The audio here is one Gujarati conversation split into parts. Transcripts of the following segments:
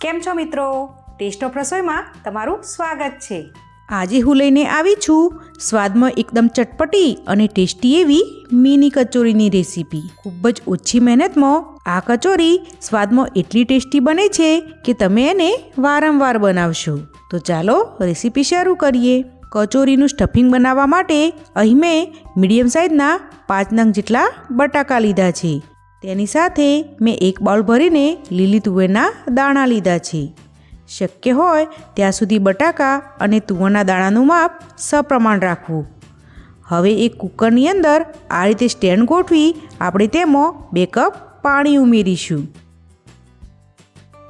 કેમ છો મિત્રો? ટેસ્ટ ઓફ રસોઈમાં તમારું સ્વાગત છે. આજે હું લઈને આવી છું સ્વાદમાં એકદમ ચટપટી અને ટેસ્ટી એવી મિની કચોરીની રેસીપી. ખૂબ જ ઓછી મહેનતમાં આ કચોરી સ્વાદમાં એટલી ટેસ્ટી બને છે કે તમે એને વારંવાર બનાવશો. તો ચાલો રેસીપી શરૂ કરીએ. કચોરીનું સ્ટફિંગ બનાવવા માટે અહીં મેં મીડિયમ સાઇઝના પાંચ નંગ જેટલા બટાકા લીધા છે. તેની સાથે મેં એક બાઉલ ભરીને લીલી તુવેરના દાણા લીધા છે. શક્ય હોય ત્યાં સુધી બટાકા અને તુવરના દાણાનું માપ સપ્રમાણ રાખવું. હવે એક કુકરની અંદર આ રીતે સ્ટેન્ડ ગોઠવી આપણે તેમાં બે કપ પાણી ઉમેરીશું.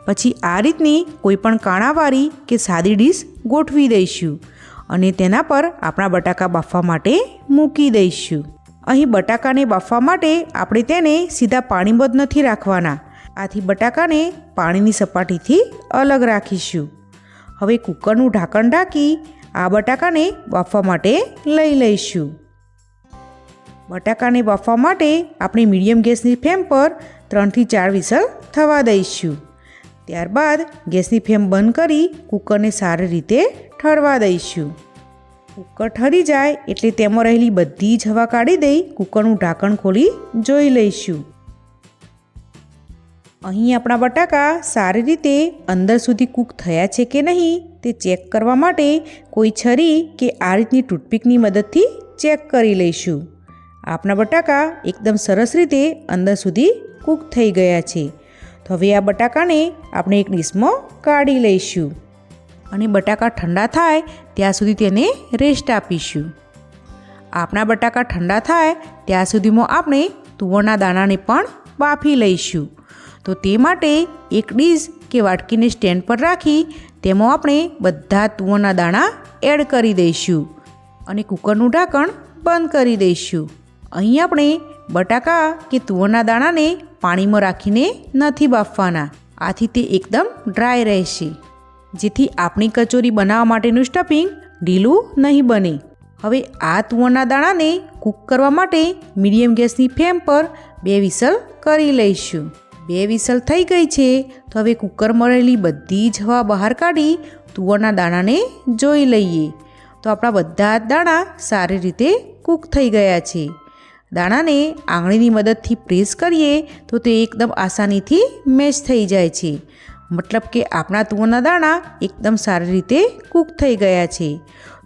પછી આ રીતની કોઈ પણ કાણાવાળી કે સાદી ડીશ ગોઠવી દઈશું અને તેના પર આપણા બટાકા બાફવા માટે મૂકી દઈશું. અહીં બટાકાને બાફવા માટે આપણે તેને સીધા પાણીમાં જ નથી રાખવાના. આથી બટાકાને પાણીની સપાટીથી અલગ રાખીશું. હવે કૂકરનું ઢાંકણ ઢાંકી આ બટાકાને બાફવા માટે લઈ લઈશું. બટાકાને બાફવા માટે આપણે મીડિયમ ગેસની ફ્લેમ પર ત્રણથી ચાર વિસલ થવા દઈશું. ત્યારબાદ ગેસની ફ્લેમ બંધ કરી કૂકરને સારી રીતે ઠરવા દઈશું. કુકર ઠરી જાય એટલે તેમાં રહેલી બધી જ હવા કાઢી દઈ કુકરનું ઢાંકણ ખોલી જોઈ લઈશું. અહીં આપણા બટાકા સારી રીતે અંદર સુધી કૂક થયા છે કે નહીં તે ચેક કરવા માટે કોઈ છરી કે આ રીતની ટૂથપીકની મદદથી ચેક કરી લઈશું. આપણા બટાકા એકદમ સરસ રીતે અંદર સુધી કૂક થઈ ગયા છે. તો હવે આ બટાકાને આપણે એક ડીશમાં કાઢી લઈશું. અને બટાકા ઠંડા થાય ત્યાં સુધી તેને રેસ્ટ આપીશું. આપણા બટાકા ઠંડા થાય ત્યાં સુધીમાં આપણે તુવરના દાણાને પણ બાફી લઈશું. તો તે માટે એક ડીશ કે વાટકીને સ્ટેન્ડ પર રાખી તેમાં આપણે બધા તુવરના દાણા એડ કરી દઈશું અને કુકરનું ઢાંકણ બંધ કરી દઈશું. અહીં આપણે બટાકા કે તુવરના દાણાને પાણીમાં રાખીને નથી બાફવાના. આથી તે એકદમ ડ્રાય રહેશે. જેથી આપણી કચોરી બનાવવા માટેનું સ્ટફિંગ ઢીલું નહીં બને. હવે આ તુવરના દાણાને કૂક કરવા માટે મીડિયમ ગેસની ફ્લેમ પર બે વિસલ કરી લઈશું. બે વિસલ થઈ ગઈ છે, તો હવે કૂકર રહેલી બધી જ હવા બહાર કાઢી તુવરના દાણાને જોઈ લઈએ. તો આપણા બધા દાણા સારી રીતે કૂક થઈ ગયા છે. દાણાને આંગળીની મદદથી પ્રેસ કરીએ તો તે એકદમ આસાનીથી મેશ થઈ જાય છે. મતલબ કે આપણા તુવરના દાણા એકદમ સારી રીતે કૂક થઈ ગયા છે.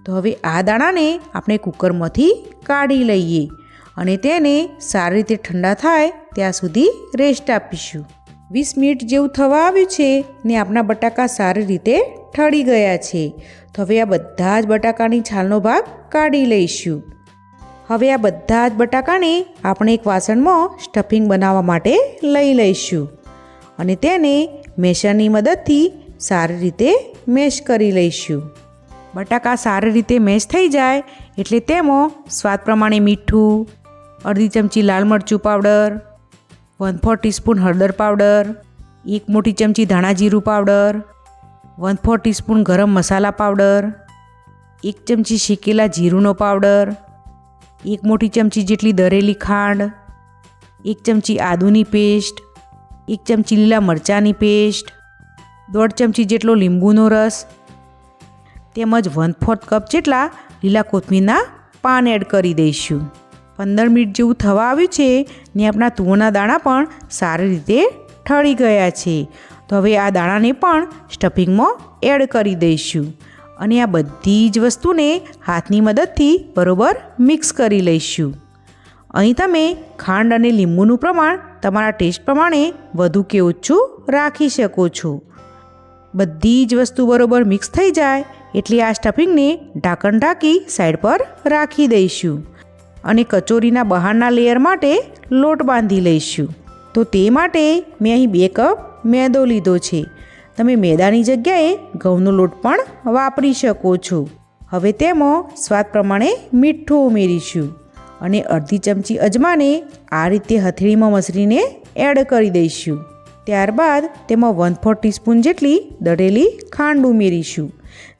તો હવે આ દાણાને આપણે કૂકરમાંથી કાઢી લઈએ અને તેને સારી રીતે ઠંડા થાય ત્યાં સુધી રેસ્ટ આપીશું. વીસ મિનિટ જેવું થવા આવ્યું છે ને આપણા બટાકા સારી રીતે ઠળી ગયા છે. તો હવે આ બધા જ બટાકાની છાલનો ભાગ કાઢી લઈશું. હવે આ બધા જ બટાકાને આપણે એક વાસણમાં સ્ટફિંગ બનાવવા માટે લઈ લઈશું અને તેને મેશરની મદદથી સારી રીતે મેશ કરી લઈશું. બટાકા સારી રીતે મેશ થઈ જાય એટલે તેમાં સ્વાદ પ્રમાણે મીઠું, અડધી ચમચી લાલ મરચું પાવડર, વન ફોર ટીસ્પૂન હળદર પાવડર, એક મોટી ચમચી ધાણા જીરું પાવડર, વન ફોર ટીસ્પૂન ગરમ મસાલા પાવડર, એક ચમચી શેકેલા જીરુંનો પાવડર, એક મોટી ચમચી જેટલી દરેલી ખાંડ, એક ચમચી આદુની પેસ્ટ એક ચમચી લીલા મરચાંની પેસ્ટ, દોઢ ચમચી જેટલો લીંબુનો રસ, તેમજ વન ફોર્થ કપ જેટલા લીલા કોથમીરના પાન એડ કરી દઈશું. પંદર મિનિટ જેવું થવા આવ્યું છે ને આપણા તુવરના દાણા પણ સારી રીતે ઠળી ગયા છે. તો હવે આ દાણાને પણ સ્ટફિંગમાં એડ કરી દઈશું અને આ બધી જ વસ્તુને હાથની મદદથી બરોબર મિક્સ કરી લઈશું. અહીં તમે ખાંડ અને લીંબુનું પ્રમાણ તમારા ટેસ્ટ પ્રમાણે વધુ કે ઓછું રાખી શકો છો. બધી જ વસ્તુ બરોબર મિક્સ થઈ જાય એટલે આ સ્ટફિંગને ઢાંકણ ઢાંકી સાઈડ પર રાખી દઈશું અને કચોરીના બહારના લેયર માટે લોટ બાંધી લઈશું. તો તે માટે મેં અહીં બે કપ મેદો લીધો છે. તમે મેદાની જગ્યાએ ઘઉંનો લોટ પણ વાપરી શકો છો. હવે તેમાં સ્વાદ પ્રમાણે મીઠું ઉમેરીશું. અને અડધી ચમચી અજમાને આ રીતે હથેળીમાં મસરીને એડ કરી દઈશું. ત્યારબાદ તેમાં વન ફોર ટીસ્પૂન જેટલી દળેલી ખાંડ ઉમેરીશું.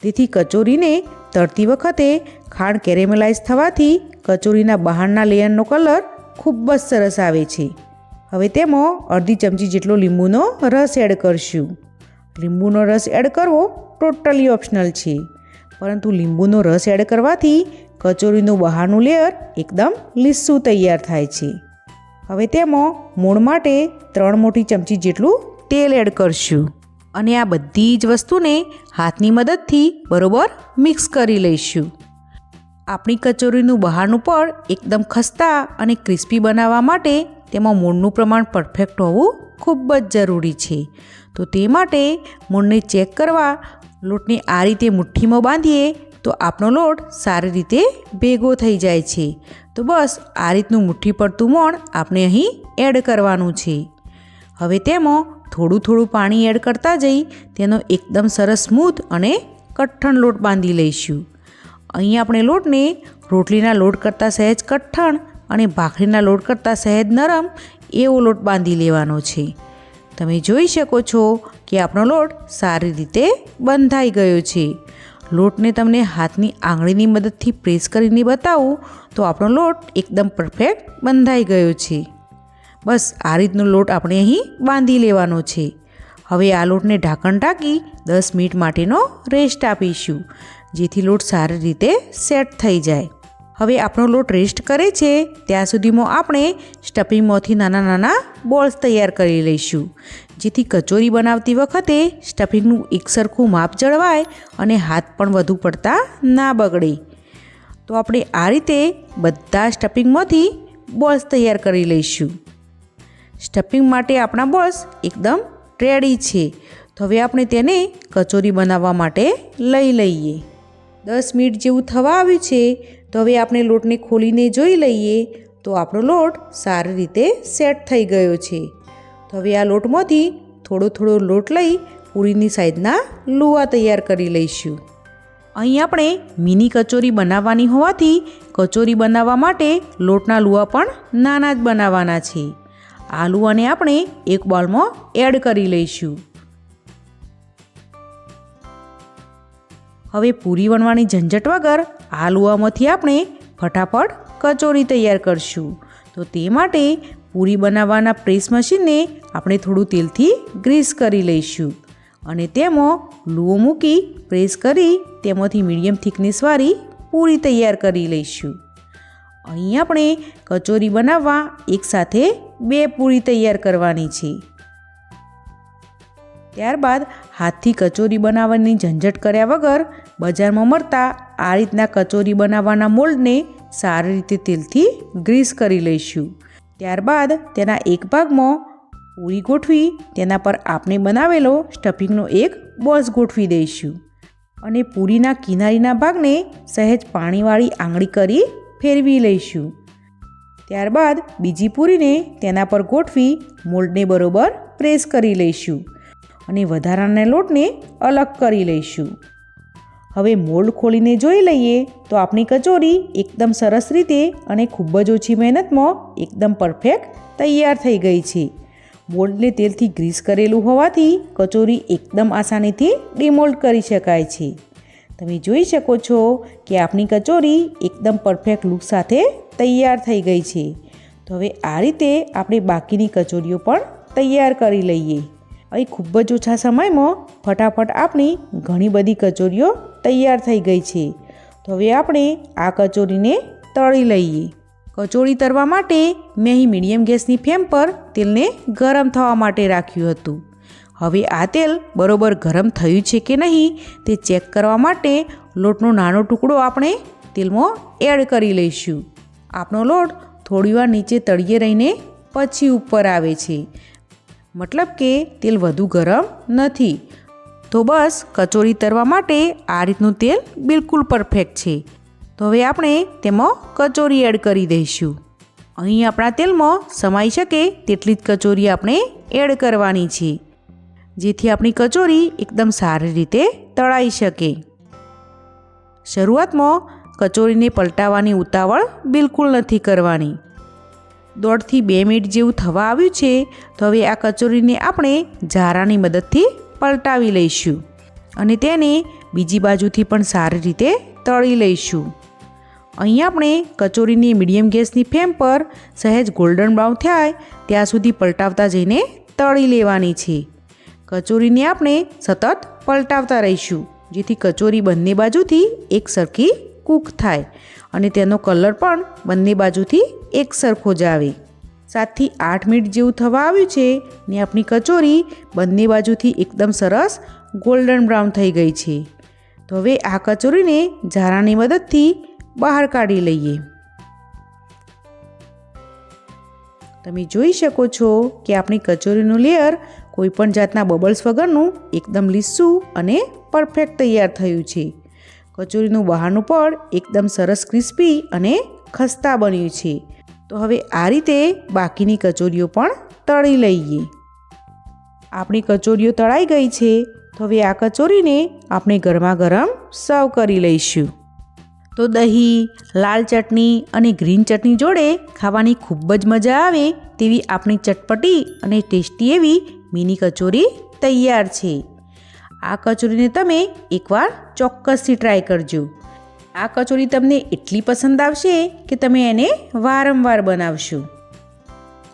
તેથી કચોરીને તળતી વખતે ખાંડ કેરેમલાઇઝ થવાથી કચોરીના બહારના લેયરનો કલર ખૂબ જ સરસ આવે છે. હવે તેમાં અડધી ચમચી જેટલો લીંબુનો રસ એડ કરશું. લીંબુનો રસ એડ કરવો ટોટલી ઓપ્શનલ છે. પરંતુ લીંબુનો રસ એડ કરવાથી કચોરીનું બહારનું લેયર એકદમ લીસું તૈયાર થાય છે. હવે તેમાં મૂળ માટે ત્રણ મોટી ચમચી જેટલું તેલ એડ કરશું અને આ બધી જ વસ્તુને હાથની મદદથી બરોબર મિક્સ કરી લઈશું. આપણી કચોરીનું બહારનું પડ એકદમ ખસ્તા અને ક્રિસ્પી બનાવવા માટે તેમાં મૂળનું પ્રમાણ પરફેક્ટ હોવું ખૂબ જ જરૂરી છે. તો તે માટે મૂળને ચેક કરવા લોટને આ રીતે મુઠ્ઠીમાં બાંધીએ તો આપણો લોટ સારી રીતે ભેગો થઈ જાય છે. તો બસ આ રીતનું મુઠ્ઠી પડતું મોણ આપણે અહીં એડ કરવાનું છે. હવે તેમાં થોડું થોડું પાણી એડ કરતા જઈ તેનો એકદમ સરસ સ્મૂથ અને કઠણ લોટ બાંધી લઈશું. અહીં આપણે લોટને રોટલીના લોટ કરતાં સહેજ કઠણ અને ભાખરીના લોટ કરતાં સહેજ નરમ એવો લોટ બાંધી લેવાનો છે. તમે જોઈ શકો છો કે આપણો લોટ સારી રીતે બંધાઈ ગયો છે. લોટને તમને હાથની આંગળીની મદદથી પ્રેસ કરીને બતાવું તો આપણો લોટ એકદમ પરફેક્ટ બંધાઈ ગયો છે. બસ આ રીતનો લોટ આપણે અહીં બાંધી લેવાનો છે. હવે આ લોટને ઢાંકણ ઢાંકી દસ મિનિટ માટેનો રેસ્ટ આપીશું, જેથી લોટ સારી રીતે સેટ થઈ જાય. હવે આપણો લોટ રેસ્ટ કરે છે, ત્યાં સુધીમાં આપણે સ્ટફિંગમાંથી નાના નાના બોલ્સ તૈયાર કરી લઈશું. જેથી કચોરી બનાવતી વખતે સ્ટફિંગનું એકસરખું માપ જળવાય અને હાથ પણ વધુ પડતા ના બગડે. તો આપણે આ રીતે બધા સ્ટફિંગમાંથી બોલ્સ તૈયાર કરી લઈશું. સ્ટફિંગ માટે આપણા બોલ્સ એકદમ રેડી છે. તો હવે આપણે તેને કચોરી બનાવવા માટે લઈ લઈએ. દસ મિનિટ જેવું થવા આવ્યું છે. તો હવે આપણે લોટને ખોલીને જોઈ લઈએ તો આપણો લોટ સારી રીતે સેટ થઈ ગયો છે. તો હવે આ લોટમાંથી થોડો થોડો લોટ લઈ પૂરીની સાઈઝના લુવા તૈયાર કરી લઈશું. અહીં આપણે મિની કચોરી બનાવવાની હોવાથી કચોરી બનાવવા માટે લોટના લુવા પણ નાના જ બનાવવાના છે. આ લુવાને આપણે એક બોલમાં એડ કરી લઈશું. હવે પૂરી વણવાની ઝંઝટ વગર આ લુવામાંથી આપણે ફટાફટ કચોરી તૈયાર કરશું. તો તે માટે પૂરી બનાવવાના પ્રેસ મશીનને આપણે થોડું તેલથી ગ્રીસ કરી લઈશું અને તેમાં લુઓ મૂકી પ્રેસ કરી તેમાંથી મીડિયમ થિકનેસવાળી પૂરી તૈયાર કરી લઈશું. અહીં આપણે કચોરી બનાવવા એકસાથે બે પૂરી તૈયાર કરવાની છે. ત્યારબાદ હાથથી કચોરી બનાવવાની ઝંઝટ કર્યા વગર બજારમાં મળતા આ રીતના કચોરી બનાવવાના મોલ્ડને સારી રીતે તેલથી ગ્રીસ કરી લઈશું. ત્યારબાદ તેના એક ભાગમાં પૂરી ગોઠવી, તેના પર આપણે બનાવેલો સ્ટફિંગનો એક બોલ્સ ગોઠવી દઈશું અને પૂરીના કિનારીના ભાગને સહેજ પાણીવાળી આંગળી કરી ફેરવી લઈશું. ત્યારબાદ બીજી પૂરીને તેના પર ગોઠવી મોલ્ડને બરોબર પ્રેસ કરી લઈશું અને વધારાના લોટને અલગ કરી લઈશું. હવે મોલ્ડ ખોલીને જોઈ લઈએ તો આપણી કચોરી એકદમ સરસ રીતે અને ખૂબ જ ઓછી મહેનતમાં એકદમ પરફેક્ટ તૈયાર થઈ ગઈ છે. મોલ્ડને તેલથી ગ્રીસ કરેલું હોવાથી કચોરી એકદમ આસાનીથી ડિમોલ્ડ કરી શકાય છે. તમે જોઈ શકો છો કે આપણી કચોરી એકદમ પરફેક્ટ લુક સાથે તૈયાર થઈ ગઈ છે. તો હવે આ રીતે આપણે બાકીની કચોરીઓ પણ તૈયાર કરી લઈએ. અહીં ખૂબ જ ઓછા સમયમાં ફટાફટ આપણી ઘણી બધી કચોરીઓ તૈયાર થઈ ગઈ છે. તો હવે આપણે આ કચોરીને તળી લઈએ. કચોરી તળવા માટે મેં અહીં મીડિયમ ગેસની ફ્લેમ પર તેલને ગરમ થવા માટે રાખ્યું હતું. હવે આ તેલ બરોબર ગરમ થયું છે કે નહીં તે ચેક કરવા માટે લોટનો નાનો ટુકડો આપણે તેલમાં એડ કરી લઈશું. આપણો લોટ થોડીવાર નીચે તળીએ રહીને પછી ઉપર આવે છે. મતલબ કે તેલ વધુ ગરમ નથી. તો બસ કચોરી તરવા માટે આ રીતનું તેલ બિલકુલ પરફેક્ટ છે. તો હવે આપણે તેમાં કચોરી એડ કરી દઈશું. અહીં આપણા તેલમાં સમાઈ શકે તેટલી જ કચોરી આપણે એડ કરવાની છે. જેથી આપણી કચોરી એકદમ સારી રીતે તળાઈ શકે. શરૂઆતમાં કચોરીને પલટાવવાની ઉતાવળ બિલકુલ નથી કરવાની. દોઢથી બે મિનિટ જેવું થવા આવ્યું છે, તો હવે આ કચોરીને આપણે ઝારાની મદદથી પલટાવી લઈશું અને તેને બીજી બાજુથી પણ સારી રીતે તળી લઈશું. અહીં આપણે કચોરીની મીડિયમ ગેસની ફ્લેમ પર સહેજ ગોલ્ડન બ્રાઉન થાય ત્યાં સુધી પલટાવતા જઈને તળી લેવાની છે. કચોરીને આપણે સતત પલટાવતા રહીશું, જેથી કચોરી બંને બાજુથી એક સરખી કૂક થાય અને તેનો કલર પણ બંને બાજુથી એક સરખો જ આવે. સાતથી આઠ મિનિટ જેવું થવા આવ્યું છે ને આપણી કચોરી બંને બાજુથી એકદમ સરસ ગોલ્ડન બ્રાઉન થઈ ગઈ છે. તો હવે આ કચોરીને ઝારાની મદદથી બહાર કાઢી લઈએ. તમે જોઈ શકો છો કે આપણી કચોરીનું લેયર કોઈપણ જાતના બબલ્સ વગરનું એકદમ લીસું અને પરફેક્ટ તૈયાર થયું છે. કચોરીનું બહારનું પડ એકદમ સરસ ક્રિસ્પી અને ખસ્તા બન્યું છે. તો હવે આ રીતે બાકીની કચોરીઓ પણ તળી લઈએ. આપણી કચોરીઓ તળાઈ ગઈ છે, તો હવે આ કચોરીને આપણે ગરમા ગરમ સર્વ કરી લઈશું. તો દહીં, લાલ ચટણી અને ગ્રીન ચટણી જોડે ખાવાની ખૂબ જ મજા આવે તેવી આપણી ચટપટી અને ટેસ્ટી એવી મિની કચોરી તૈયાર છે. આ કચોરીને તમે એકવાર ચોક્કસથી ટ્રાય કરજો. આ કચોરી તમને એટલી પસંદ આવશે કે તમે એને વારંવાર બનાવશો.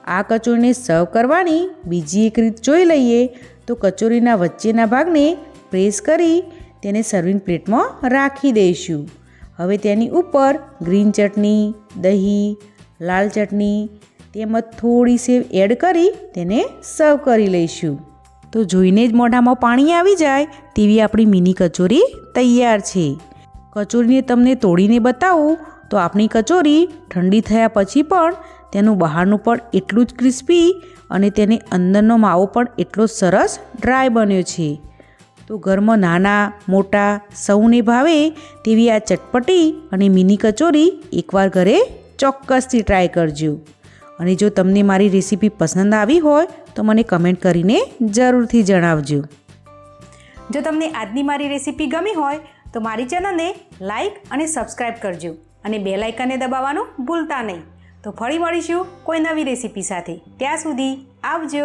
આ કચોરીને સર્વ કરવાની બીજી એક રીત જોઈ લઈએ તો કચોરીના વચ્ચેના ભાગને પ્રેસ કરી તેને સર્વિંગ પ્લેટમાં રાખી દઈશું. હવે તેની ઉપર ગ્રીન ચટણી, દહીં, લાલ ચટણી તેમજ થોડી સેવ એડ કરી તેને સર્વ કરી લઈશું. તો જોઈને જ મોઢામાં પાણી આવી જાય તેવી આપણી મિની કચોરી તૈયાર છે. કચોરીને તમને તોડીને બતાવું, તો આપણી કચોરી ઠંડી થયા પછી પણ તેનું બહારનું પણ એટલું જ ક્રિસ્પી અને તેની અંદરનો માવો પણ એટલો સરસ ડ્રાય બન્યો છે. તો ઘરમાં નાના, મોટા સૌને ભાવે તેવી આ ચટપટી અને મિની કચોરી એકવાર ઘરે ચોક્કસથી ટ્રાય કરજો. અને જો તમને મારી રેસીપી પસંદ આવી હોય, તો મને કમેન્ટ કરીને જરૂરથી જણાવજો. જો તમને આજની મારી રેસીપી ગમી હોય તો મારી ચેનલને લાઇક અને સબસ્ક્રાઈબ કરજો અને બે લાઇકનને દબાવવાનું ભૂલતા નહીં. તો ફરી મળીશું કોઈ નવી રેસીપી સાથે. ત્યાં સુધી આવજો.